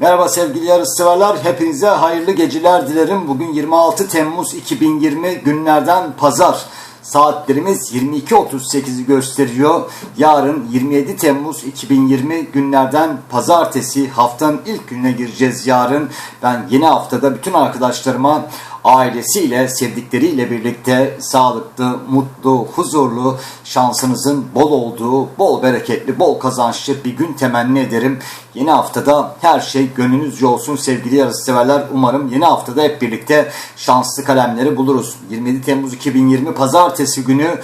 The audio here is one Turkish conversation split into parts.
Merhaba sevgili yarışseverler. Hepinize hayırlı geceler dilerim. Bugün 26 Temmuz 2020 günlerden pazar. Saatlerimiz 22.38'i gösteriyor. Yarın 27 Temmuz 2020 günlerden pazartesi haftanın ilk gününe gireceğiz yarın. Ben yeni haftada bütün arkadaşlarıma ailesiyle, sevdikleriyle birlikte sağlıklı, mutlu, huzurlu, şansınızın bol olduğu, bol bereketli, bol kazançlı bir gün temenni ederim. Yeni haftada her şey gönlünüzce olsun sevgili yarışseverler. Umarım yeni haftada hep birlikte şanslı kalemleri buluruz. 27 Temmuz 2020 Pazartesi günü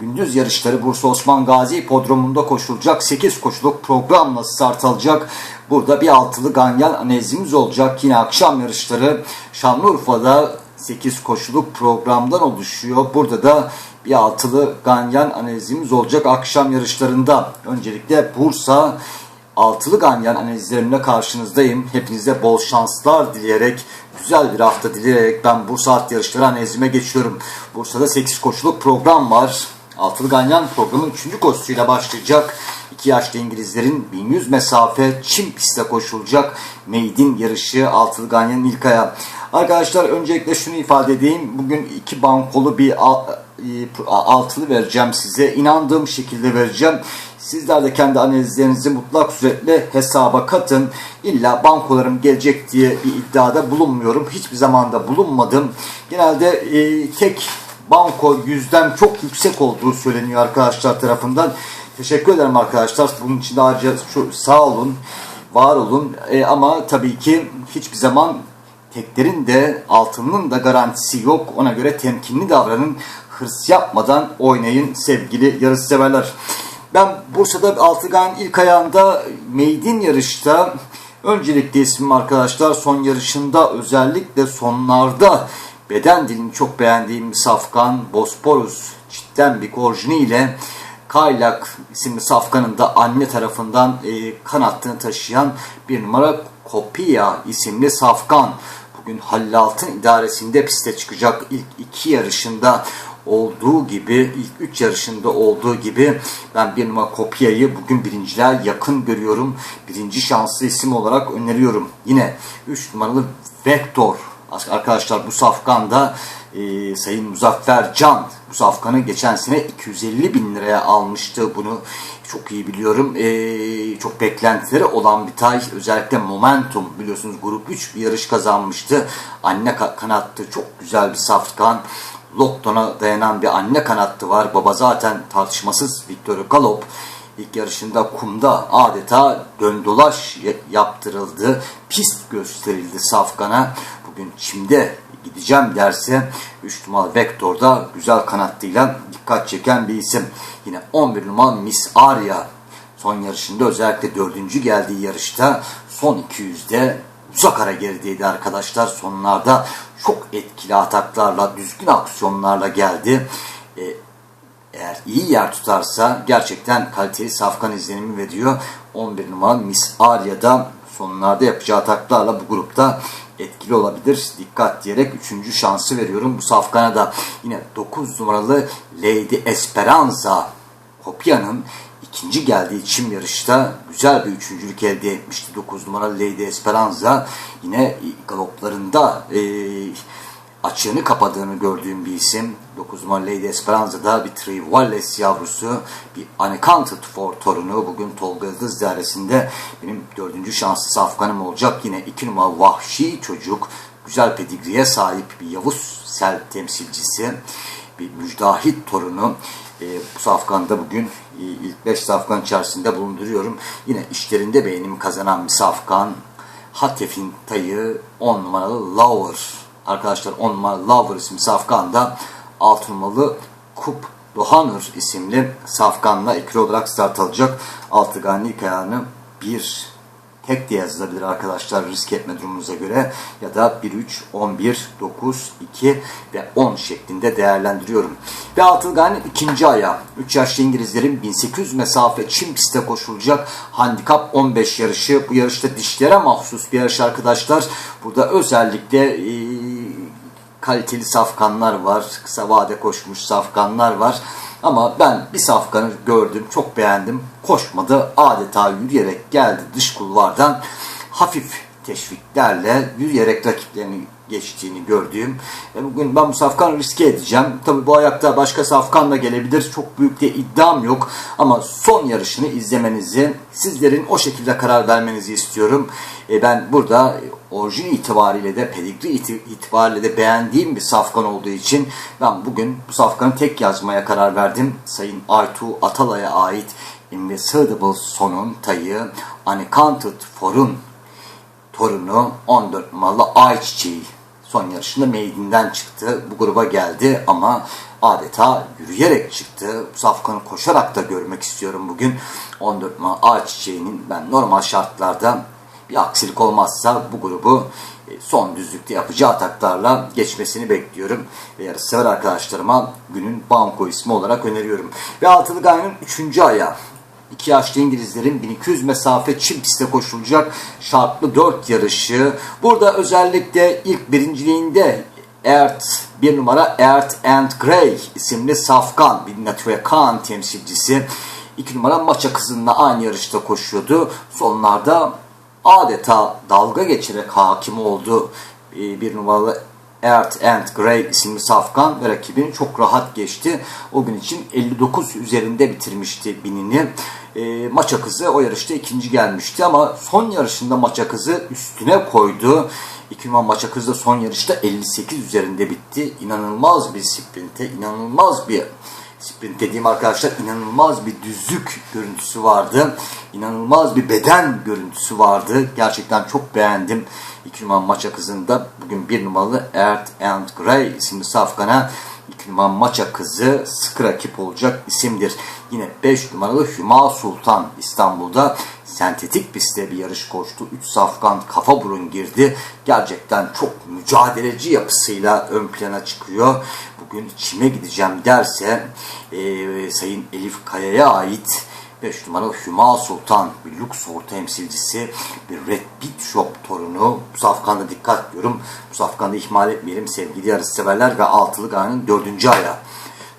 gündüz yarışları Bursa Osman Gazi Hipodromu'nda koşulacak 8 koşuluk programla start alacak. Burada bir altılı ganyan analizimiz olacak. Yine akşam yarışları Şanlıurfa'da 8 koşuluk programdan oluşuyor. Burada da bir altılı ganyan analizimiz olacak akşam yarışlarında. Öncelikle Bursa altılı ganyan analizlerimle karşınızdayım. Hepinize bol şanslar dileyerek, güzel bir hafta dileyerek ben Bursa at yarışları analizime geçiyorum. Bursa'da 8 koşuluk program var. Altılı Ganyan programın 3. koşusuyla başlayacak. 2 yaşlı İngilizlerin 1100 mesafe çim pistte koşulacak. Meydin yarışı Altılı Ganyan'ın ilk ayağı. Arkadaşlar öncelikle şunu ifade edeyim. Bugün iki bankolu bir altılı vereceğim size. İnandığım şekilde vereceğim. Sizler de kendi analizlerinizi mutlak suretle hesaba katın. İlla bankolarım gelecek diye bir iddiada bulunmuyorum. Hiçbir zamanda bulunmadım. Genelde e, tek banko yüzden çok yüksek olduğu söyleniyor arkadaşlar tarafından. Teşekkür ederim arkadaşlar. Bunun için de ayrıca sağ olun, var olun. E, ama tabii ki hiçbir zaman teklerin de altının da garantisi yok. Ona göre temkinli davranın. Hırs yapmadan oynayın sevgili yarış severler. Ben Bursa'da Altıgan ilk ayağında Meydin yarışta öncelikle ismim arkadaşlar son yarışında özellikle sonlarda beden dilini çok beğendiğim Safkan Bosporus cidden bir orijini ile Kaylak isimli Safkan'ın da anne tarafından e, kanattığını taşıyan bir numara Kopia isimli Safkan. Bugün Halil Altın idaresinde piste çıkacak ilk iki yarışında olduğu gibi ilk üç yarışında olduğu gibi ben bir numara Kopya'yı bugün birinciler yakın görüyorum. Birinci şanslı isim olarak öneriyorum. Yine 3 numaralı Vector Arkadaşlar bu safkanda e, Sayın Muzaffer Can bu safkanı geçen sene 250 bin liraya almıştı. Bunu çok iyi biliyorum. E, çok beklentileri olan bir tay. Özellikle Momentum biliyorsunuz grup 3 bir yarış kazanmıştı. Anne kanattı. Çok güzel bir safkan. Lotton'a dayanan bir anne kanattı var. Baba zaten tartışmasız Victor Galop. İlk yarışında kumda adeta döndolaş yaptırıldı. Pist gösterildi Safkan'a. Bugün çimde gideceğim derse 3 numaralı Vektor'da güzel kanatlıyla dikkat çeken bir isim. Yine 11 numaralı Miss Arya son yarışında özellikle dördüncü geldiği yarışta son 200'de uzak ara gerideydi arkadaşlar. Sonlarda çok etkili ataklarla, düzgün aksiyonlarla geldi. E, eğer iyi yer tutarsa gerçekten kaliteli safkan izlenimi veriyor. 11 numara Miss Arya'da sonlarda yapacağı ataklarla bu grupta etkili olabilir. Dikkat diyerek 3. şansı veriyorum. Bu safkana da yine 9 numaralı Lady Esperanza Kopya'nın ikinci geldiği çim yarışta güzel bir üçüncülük elde etmişti. 9 numaralı Lady Esperanza yine galoplarında e, açığını kapadığını gördüğüm bir isim. 9 numaralı Lady Esperanza'da bir Trivalles yavrusu, bir Unaccounted for torunu. Bugün Tolga Yıldız dairesinde benim dördüncü şanslı safkanım olacak. Yine 2 numaralı Vahşi Çocuk, güzel pedigriye sahip bir Yavuz Sel temsilcisi, bir müjdahit torunu. E, bu safkanda bugün e, ilk 5 safkan içerisinde bulunduruyorum. Yine işlerinde beğenimi kazanan bir safkan. Hatef'in tayı 10 numaralı Lower arkadaşlar 10 numaralı Lover isimli safkanda 6 numaralı Kup Dohanur isimli safkanla ikili olarak start alacak. Altı ganli ayağını bir tek de yazılabilir arkadaşlar risk etme durumunuza göre ya da 1, 3, 11, 9, 2 ve 10 şeklinde değerlendiriyorum. Ve Altılgan'ın ikinci ayağı 3 yaşlı İngilizlerin 1800 mesafe çim pistte koşulacak handikap 15 yarışı. Bu yarışta dişlere mahsus bir yarış arkadaşlar. Burada özellikle e, kaliteli safkanlar var. Kısa vade koşmuş safkanlar var. Ama ben bir safkanı gördüm, çok beğendim. Koşmadı, adeta yürüyerek geldi dış kulvardan. Hafif teşviklerle yürüyerek rakiplerini geçtiğini gördüğüm. E bugün ben bu safkan riske edeceğim. Tabii bu ayakta başka safkan da gelebilir. Çok büyük de iddiam yok. Ama son yarışını izlemenizi, sizlerin o şekilde karar vermenizi istiyorum. E ben burada orijin itibariyle de pedigri itibariyle de beğendiğim bir safkan olduğu için ben bugün bu safkanı tek yazmaya karar verdim. Sayın Aytu Atalay'a ait Invisible Son'un tayı Unaccounted For'un torunu 14 numaralı Ayçiçeği son yarışında meydinden çıktı. Bu gruba geldi ama adeta yürüyerek çıktı. Safkanı koşarak da görmek istiyorum bugün. 14 numaralı Ayçiçeği'nin ben normal şartlarda bir aksilik olmazsa bu grubu e, son düzlükte yapacağı ataklarla geçmesini bekliyorum. Ve yarış sever arkadaşlarıma günün banko ismi olarak öneriyorum. Ve altılı gayenin 3. ayağı. İki yaşlı İngilizlerin 1200 mesafe çim pistte koşulacak şartlı 4 yarışı. Burada özellikle ilk birinciliğinde Ert bir numara Ert and Grey isimli Safkan bir Nature Khan temsilcisi. 2 numara Maça kızınla aynı yarışta koşuyordu. Sonlarda adeta dalga geçerek hakim oldu. Bir numaralı Earth and Grey isimli safkan ve rakibini çok rahat geçti. O gün için 59 üzerinde bitirmişti binini. E, maça kızı o yarışta ikinci gelmişti ama son yarışında maça kızı üstüne koydu. Numara maça kızı da son yarışta 58 üzerinde bitti. İnanılmaz bir sprinte, inanılmaz bir sprint dediğim arkadaşlar inanılmaz bir düzlük görüntüsü vardı. İnanılmaz bir beden görüntüsü vardı. Gerçekten çok beğendim. 2 numaralı maça kızında bugün 1 numaralı Earth and Grey isimli safkana 2 numaralı maça kızı sıkı rakip olacak isimdir. Yine 5 numaralı Hüma Sultan İstanbul'da sentetik pistte bir yarış koştu. 3 safkan kafa burun girdi. Gerçekten çok mücadeleci yapısıyla ön plana çıkıyor. Bugün çime gideceğim derse e, Sayın Elif Kaya'ya ait 5 numaralı Hüma Sultan bir Luxor temsilcisi bir Red Bit Shop torunu. Bu safkanda dikkat diyorum. Bu safkanda ihmal etmeyelim sevgili yarışseverler ve altılı gayenin dördüncü ayağı.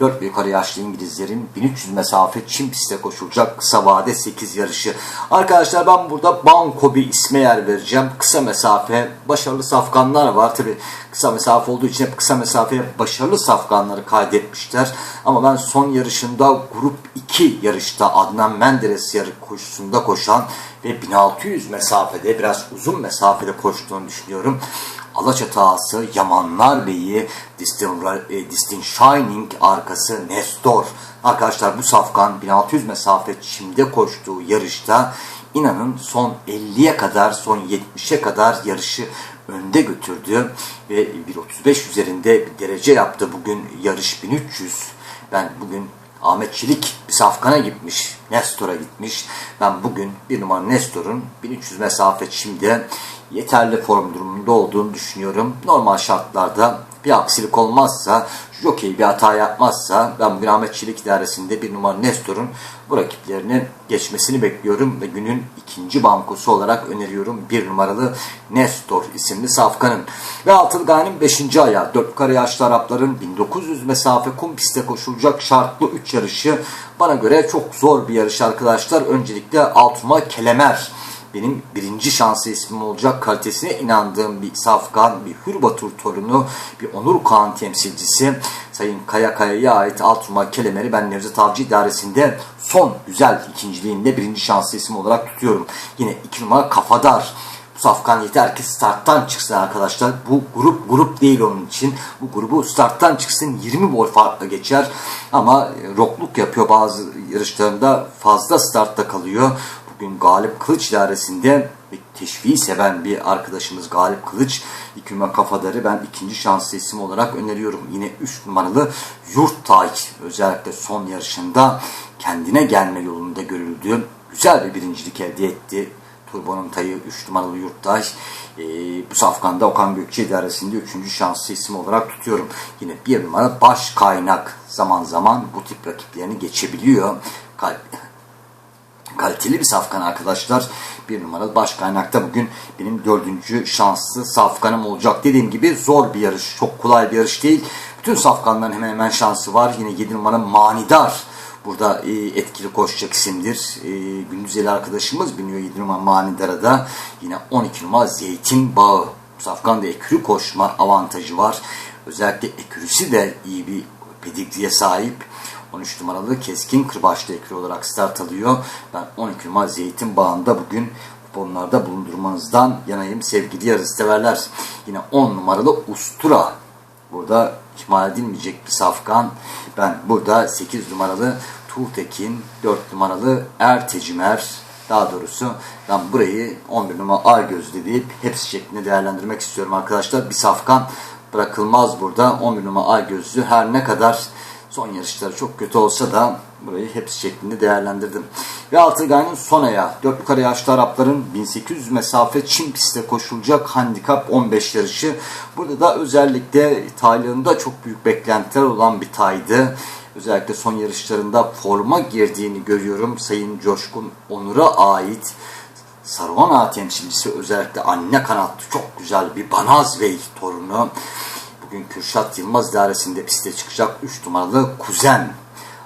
4 ve yukarı yaşlı İngilizlerin 1300 mesafe çim pistte koşulacak kısa vade 8 yarışı. Arkadaşlar ben burada Banko bir isme yer vereceğim. Kısa mesafe başarılı safkanlar var. Tabi kısa mesafe olduğu için hep kısa mesafeye başarılı safkanları kaydetmişler. Ama ben son yarışında grup 2 yarışta Adnan Menderes yarı koşusunda koşan ve 1600 mesafede biraz uzun mesafede koştuğunu düşünüyorum. Alaçatı ağası, Yamanlar Bey'i, Distin, e, Shining arkası Nestor. Arkadaşlar bu safkan 1600 mesafe çimde koştuğu yarışta inanın son 50'ye kadar, son 70'e kadar yarışı önde götürdü ve 1.35 üzerinde bir derece yaptı. Bugün yarış 1300. Ben bugün Ahmet Çelik bir safkana gitmiş. Nestor'a gitmiş. Ben bugün bir numara Nestor'un 1300 mesafe çimde yeterli form durumunda olduğunu düşünüyorum. Normal şartlarda bir aksilik olmazsa, jockey bir hata yapmazsa ben bugün Ahmet Çelik idaresinde bir numara Nestor'un bu rakiplerini geçmesini bekliyorum ve günün ikinci bankosu olarak öneriyorum bir numaralı Nestor isimli safkanın. Ve gayenin beşinci ayağı dört kare yaşlı Arapların 1900 mesafe kum pistte koşulacak şartlı 3 yarışı bana göre çok zor bir yarış arkadaşlar. Öncelikle Altuma Kelemer benim birinci şansı ismim olacak kalitesine inandığım bir safkan, bir Hürbatur torunu, bir Onur Kağan temsilcisi Sayın Kaya Kaya'ya ait Altruma Kelemer'i ben Nevzat Avcı idaresinde son güzel ikinciliğinde birinci şansı isim olarak tutuyorum. Yine iki numara Kafadar. Bu safkan yeter ki starttan çıksın arkadaşlar. Bu grup grup değil onun için. Bu grubu starttan çıksın 20 boy farkla geçer. Ama rokluk yapıyor bazı yarışlarında fazla startta kalıyor. Bugün Galip Kılıç idaresinde bir teşviği seven bir arkadaşımız Galip Kılıç. İküme kafadarı ben ikinci şanslı isim olarak öneriyorum. Yine 3 numaralı Yurttay özellikle son yarışında kendine gelme yolunda görüldü. Güzel bir birincilik elde etti. Turbo'nun tayı 3 numaralı Yurttay. Ee, bu safkanda Okan Gökçe idaresinde 3. şanslı isim olarak tutuyorum. Yine bir numara baş kaynak zaman zaman bu tip rakiplerini geçebiliyor. Kalp kaliteli bir safkan arkadaşlar. Bir numaralı baş kaynakta bugün benim dördüncü şanslı safkanım olacak. Dediğim gibi zor bir yarış. Çok kolay bir yarış değil. Bütün safkanların hemen hemen şansı var. Yine 7 numara manidar. Burada e, etkili koşacak isimdir. E, Gündüzeli arkadaşımız biniyor 7 numara Manidara'da. Yine 12 numara Zeytin Bağı. Safkan'da ekürü koşma avantajı var. Özellikle ekürüsü de iyi bir pedigriye sahip. 13 numaralı Keskin Kırbaçlı ekürü olarak start alıyor. Ben 12 numara Zeytin Bağı'nda bugün kuponlarda bulundurmanızdan yanayım sevgili yarışseverler. Yine 10 numaralı Ustura. Burada ihmal edilmeyecek bir safkan. Ben burada 8 numaralı Tuğtekin, 4 numaralı Ertecimer, daha doğrusu ben burayı 11 numara ay gözlü deyip hepsi şeklinde değerlendirmek istiyorum arkadaşlar. Bir safkan bırakılmaz burada. 11 numara ay gözlü her ne kadar son yarışları çok kötü olsa da burayı hepsi şeklinde değerlendirdim. Ve Altıgay'ın son ayağı. 4 yukarı yaşlı Arapların 1800 mesafe Çin pistte koşulacak handikap 15 yarışı. Burada da özellikle taylığında çok büyük beklentiler olan bir taydı. Özellikle son yarışlarında forma girdiğini görüyorum. Sayın Coşkun Onur'a ait Saruhan Ağa temsilcisi özellikle anne kanatlı çok güzel bir Banaz Bey torunu. Bugün Kürşat Yılmaz idaresinde piste çıkacak 3 numaralı Kuzen.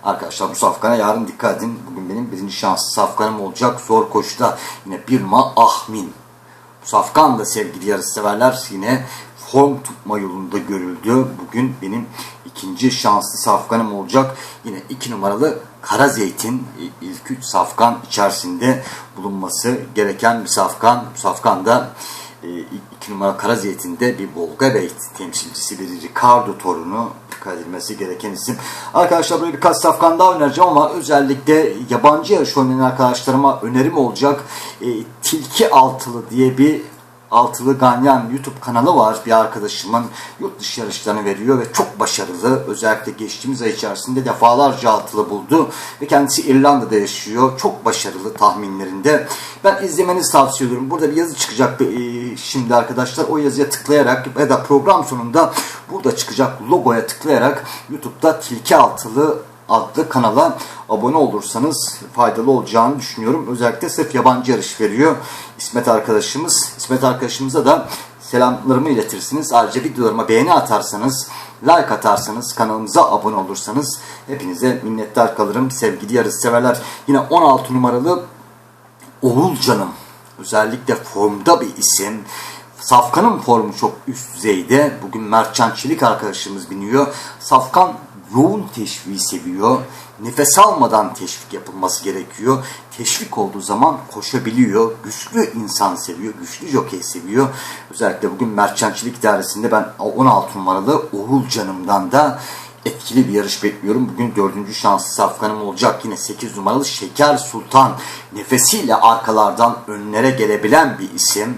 Arkadaşlar bu safkana yarın dikkat edin. Bugün benim birinci şanslı safkanım olacak. Zor koşuda yine bir numara Ahmin. Bu safkan da sevgili yarışseverler yine form tutma yolunda görüldü. Bugün benim ikinci şanslı safkanım olacak. Yine iki numaralı Kara Zeytin ilk üç safkan içerisinde bulunması gereken bir safkan. Bu safkan da e, iki numara Kara Zeytin'de bir Volga Bey temsilcisi bir Ricardo torunu dikkat edilmesi gereken isim. Arkadaşlar böyle birkaç safkan daha önereceğim ama özellikle yabancı yarış oynayan arkadaşlarıma önerim olacak. E, Tilki Altılı diye bir Altılı Ganyan YouTube kanalı var. Bir arkadaşımın yurt dışı yarışlarını veriyor ve çok başarılı. Özellikle geçtiğimiz ay içerisinde defalarca altılı buldu. Ve kendisi İrlanda'da yaşıyor. Çok başarılı tahminlerinde. Ben izlemenizi tavsiye ediyorum. Burada bir yazı çıkacak e, şimdi arkadaşlar. O yazıya tıklayarak ya da program sonunda burada çıkacak logoya tıklayarak YouTube'da Tilki Altılı adlı kanala abone olursanız faydalı olacağını düşünüyorum. Özellikle sırf yabancı yarış veriyor İsmet arkadaşımız. İsmet arkadaşımıza da selamlarımı iletirsiniz. Ayrıca videolarıma beğeni atarsanız, like atarsanız, kanalımıza abone olursanız hepinize minnettar kalırım sevgili yarış severler. Yine 16 numaralı Oğul Canım. Özellikle formda bir isim. Safkan'ın formu çok üst düzeyde. Bugün Mertcan Çelik arkadaşımız biniyor. Safkan yoğun teşviği seviyor. Nefes almadan teşvik yapılması gerekiyor. Teşvik olduğu zaman koşabiliyor. Güçlü insan seviyor. Güçlü jokey seviyor. Özellikle bugün Mertçancılık İdaresi'nde ben 16 numaralı Oğul Canım'dan da etkili bir yarış bekliyorum. Bugün dördüncü şanslı safkanım olacak. Yine 8 numaralı Şeker Sultan. Nefesiyle arkalardan önlere gelebilen bir isim.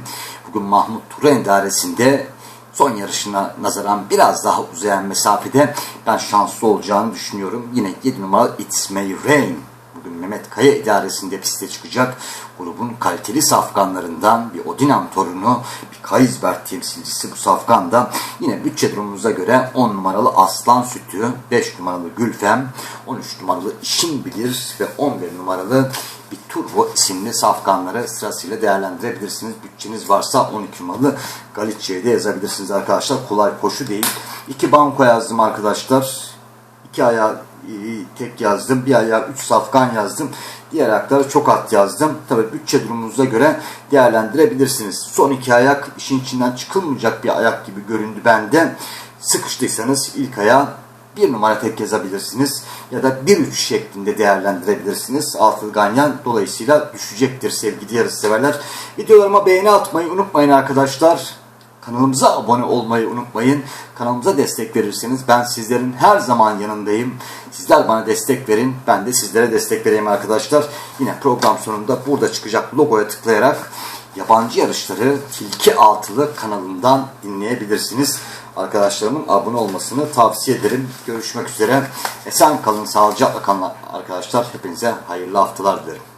Bugün Mahmut Turan idaresinde son yarışına nazaran biraz daha uzayan mesafede ben şanslı olacağını düşünüyorum. Yine 7 numaralı It's May Rain. Bugün Mehmet Kaya idaresinde piste çıkacak. Grubun kaliteli safkanlarından bir Odinam torunu, bir Kaysberg temsilcisi bu safkanda. Yine bütçe durumumuza göre 10 numaralı Aslan Sütü, 5 numaralı Gülfem, 13 numaralı İşin Bilir ve 11 numaralı bir Turbo isimli safkanları sırasıyla değerlendirebilirsiniz. Bütçeniz varsa 12 numaralı Galicia'ya da yazabilirsiniz arkadaşlar. Kolay koşu değil. İki banko yazdım arkadaşlar. İki ayağı tek yazdım. Bir ayağı 3 safkan yazdım. Diğer ayakları çok at yazdım. Tabi bütçe durumunuza göre değerlendirebilirsiniz. Son iki ayak işin içinden çıkılmayacak bir ayak gibi göründü bende. Sıkıştıysanız ilk ayağı bir numara tek yazabilirsiniz ya da 1-3 şeklinde değerlendirebilirsiniz. Altılı Ganyan dolayısıyla düşecektir sevgili yarış severler. Videolarıma beğeni atmayı unutmayın arkadaşlar. Kanalımıza abone olmayı unutmayın. Kanalımıza destek verirseniz ben sizlerin her zaman yanındayım. Sizler bana destek verin. Ben de sizlere destek vereyim arkadaşlar. Yine program sonunda burada çıkacak logoya tıklayarak yabancı yarışları Tilki Altılı kanalından dinleyebilirsiniz. Arkadaşlarımın abone olmasını tavsiye ederim. Görüşmek üzere. Esen kalın, sağlıcakla kalın arkadaşlar. Hepinize hayırlı haftalar dilerim.